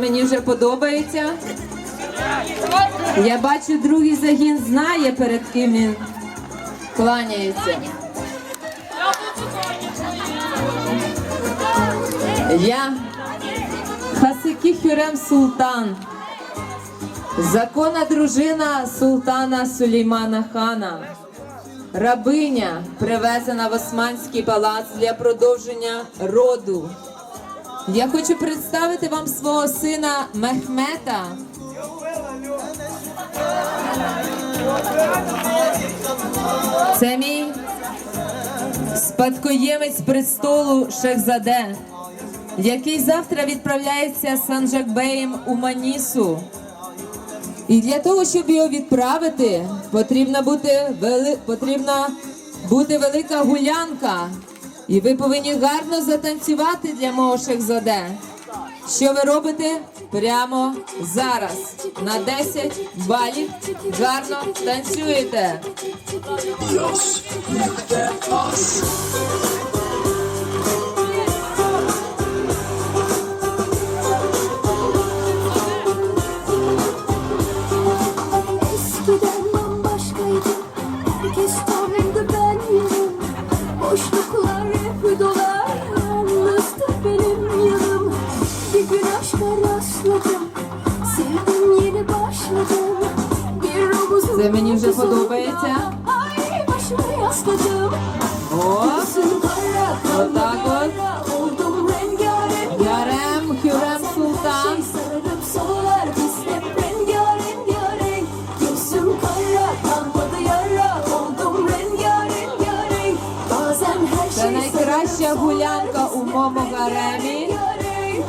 Мені вже подобається. Я бачу, другий загін знає, перед ким він кланяється. Я Хасики Хюрем Султан. Законна дружина султана Сулеймана хана. Рабиня привезена в Османський палац для продовження роду. Я хочу представити вам свого сина Мехмета. Це мій спадкоємець престолу Шехзаде, який завтра відправляється Санджакбеєм у Манісу. І для того, щоб його відправити, потрібна бути вели... потрібна бути велика гулянка. І ви повинні гарно затанцювати для мого шехзаде. Що ви робите прямо зараз? На 10 балів гарно танцюєте. rastladım Sevdim yeni başladım Bir omuzum Це мені вже подобається. Ay başımı yasladım О, Kızım kara Отак от. kara Oldum rengarenk Ярем Хюрем Султан. Şey sararıp solar biz hep rengarenk rengarenk Gözüm kara kalmadı yara Oldum rengarenk rengarenk Bazen her Це şey найкраща sararıp гулянка solar у biz моєму hep гаремі. rengarenk.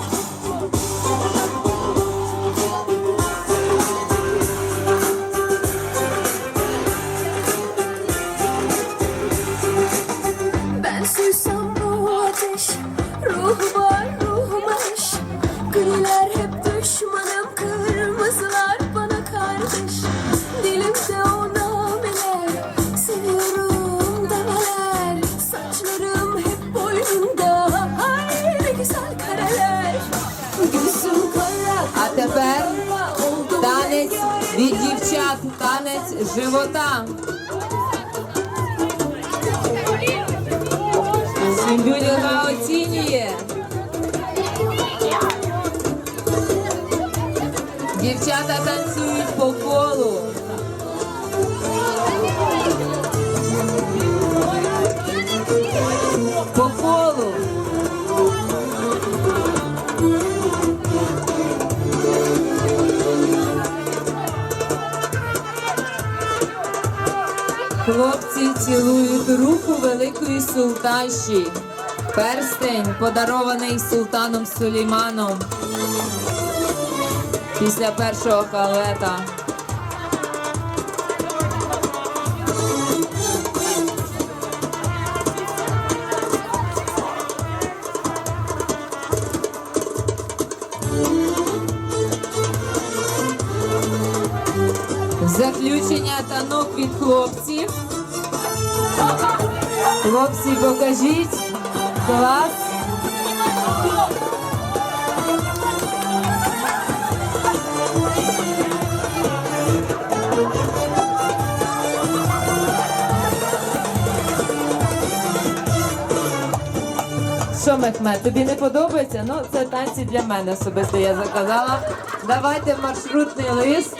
Живота. Сімбюліга оцінює. Дівчата танцюють по колу. Хлопці цілують руку великої султанші. Перстень, подарований султаном Сулейманом. Після першого халета. Заключення танок від хлопців. Хлопці, покажіть. Клас. Що, Мехмед, тобі не подобається? Ну, це танці для мене особисто я заказала. Давайте маршрутний лист.